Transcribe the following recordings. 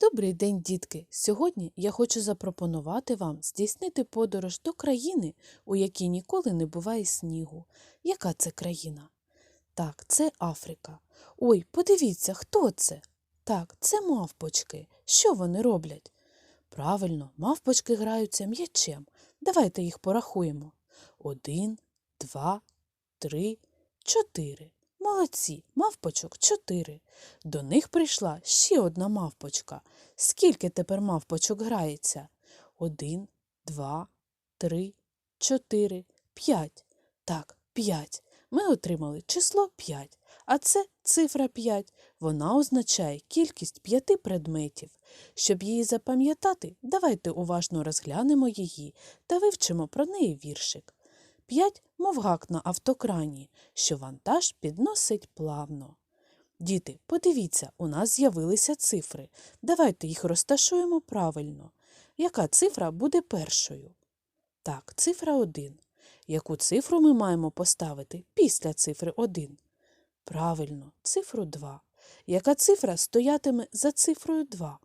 Добрий день, дітки! Сьогодні я хочу запропонувати вам здійснити подорож до країни, у якій ніколи не буває снігу. Яка це країна? Так, це Африка. Ой, подивіться, хто це? Так, це мавпочки. Що вони роблять? Правильно, мавпочки граються м'ячем. Давайте їх порахуємо. Один, два, три, чотири. Молодці, мавпочок чотири. До них прийшла ще одна мавпочка. Скільки тепер мавпочок грається? Один, два, три, чотири, п'ять. Так, п'ять. Ми отримали число п'ять. А це цифра п'ять. Вона означає кількість п'яти предметів. Щоб її запам'ятати, давайте уважно розглянемо її та вивчимо про неї віршик. П'ять, мов гак на автокрані, що вантаж підносить плавно. Діти, подивіться, у нас з'явилися цифри. Давайте їх розташуємо правильно. Яка цифра буде першою? Так, цифра 1. Яку цифру ми маємо поставити після цифри 1? Правильно, цифру 2. Яка цифра стоятиме за цифрою 2?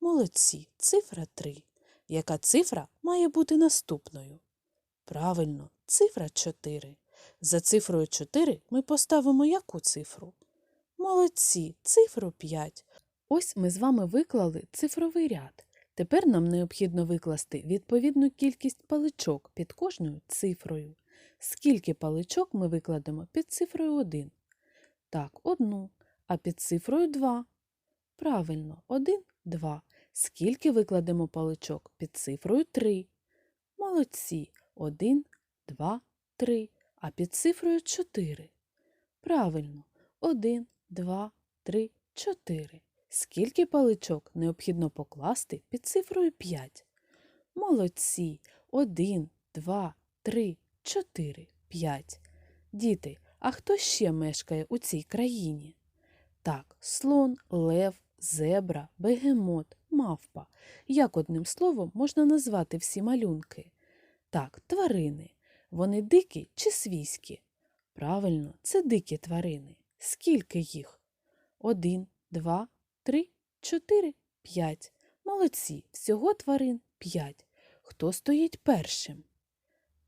Молодці, цифра 3. Яка цифра має бути наступною? Правильно, цифра 4. За цифрою 4 ми поставимо яку цифру? Молодці, цифру 5. Ось ми з вами виклали цифровий ряд. Тепер нам необхідно викласти відповідну кількість паличок під кожною цифрою. Скільки паличок ми викладемо під цифрою 1? Так, одну. А під цифрою 2? Правильно, 1, 2. Скільки викладемо паличок під цифрою 3? Молодці. 1, 2, 3. А під цифрою 4? Правильно, 1, 2, 3, 4. Скільки паличок необхідно покласти під цифрою 5? Молодці. 1, 2, 3, 4, 5. Діти, а хто ще мешкає у цій країні? Так, слон, лев, зебра, бегемот, мавпа. Як одним словом можна назвати всі малюнки? Так, тварини. Вони дикі чи свійські? Правильно, це дикі тварини. Скільки їх? Один, два, три, чотири, п'ять. Молодці, всього тварин п'ять. Хто стоїть першим?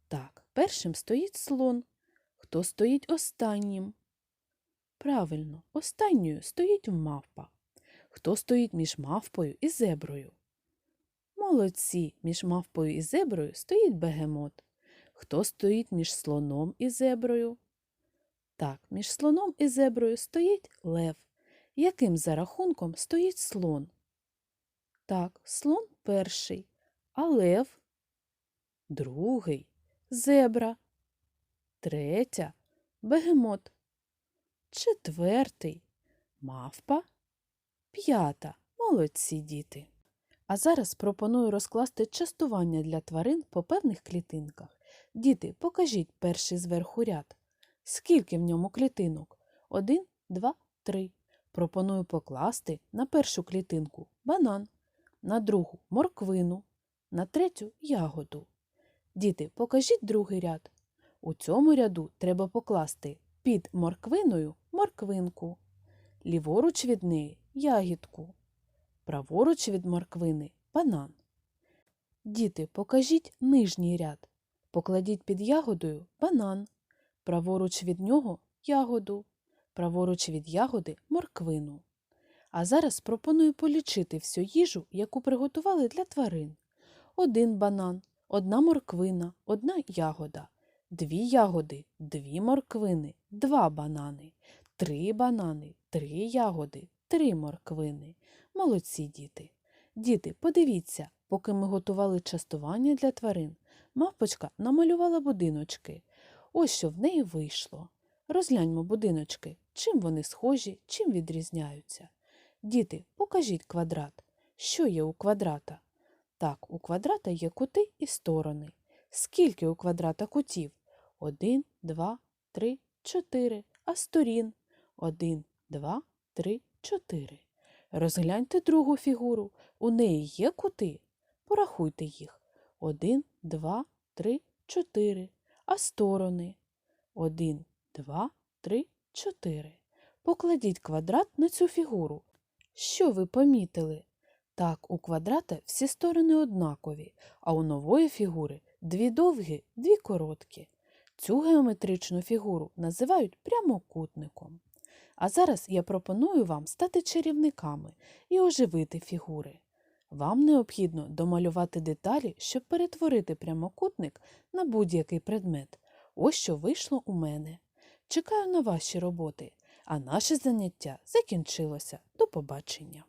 Так, першим стоїть слон. Хто стоїть останнім? Правильно, останньою стоїть мавпа. Хто стоїть між мавпою і зеброю? Молодці, між мавпою і зеброю стоїть бегемот. Хто стоїть між слоном і зеброю? Так, між слоном і зеброю стоїть лев. Яким за рахунком стоїть слон? Так, слон перший, а лев другий, зебра, третя, бегемот, четвертий, мавпа, п'ята. Молодці діти. А зараз пропоную розкласти частування для тварин по певних клітинках. Діти, покажіть перший зверху ряд. Скільки в ньому клітинок? Один, два, три. Пропоную покласти на першу клітинку банан, на другу морквину, на третю ягоду. Діти, покажіть другий ряд. У цьому ряду треба покласти під морквиною морквинку, ліворуч від неї ягідку, праворуч від морквини банан. Діти, покажіть нижній ряд. Покладіть під ягодою банан, праворуч від нього ягоду, праворуч від ягоди морквину. А зараз пропоную полічити всю їжу, яку приготували для тварин. Один банан, одна морквина, одна ягода, дві ягоди, дві морквини, два банани, три банани, три ягоди, три морквини. Молодці діти. Діти, подивіться, поки ми готували частування для тварин, мавпочка намалювала будиночки. Ось що в неї вийшло. Розгляньмо будиночки, чим вони схожі, чим відрізняються. Діти, покажіть квадрат. Що є у квадрата? Так, у квадрата є кути і сторони. Скільки у квадрата кутів? Один, два, три, чотири. А сторін? Один, два, три, чотири. Розгляньте другу фігуру. У неї є кути? Порахуйте їх. Один, два, три, чотири. А сторони? Один, два, три, чотири. Покладіть квадрат на цю фігуру. Що ви помітили? Так, у квадрата всі сторони однакові, а у нової фігури дві довгі, дві короткі. Цю геометричну фігуру називають прямокутником. А зараз я пропоную вам стати чарівниками і оживити фігури. Вам необхідно домалювати деталі, щоб перетворити прямокутник на будь-який предмет. Ось що вийшло у мене. Чекаю на ваші роботи, а наше заняття закінчилося. До побачення.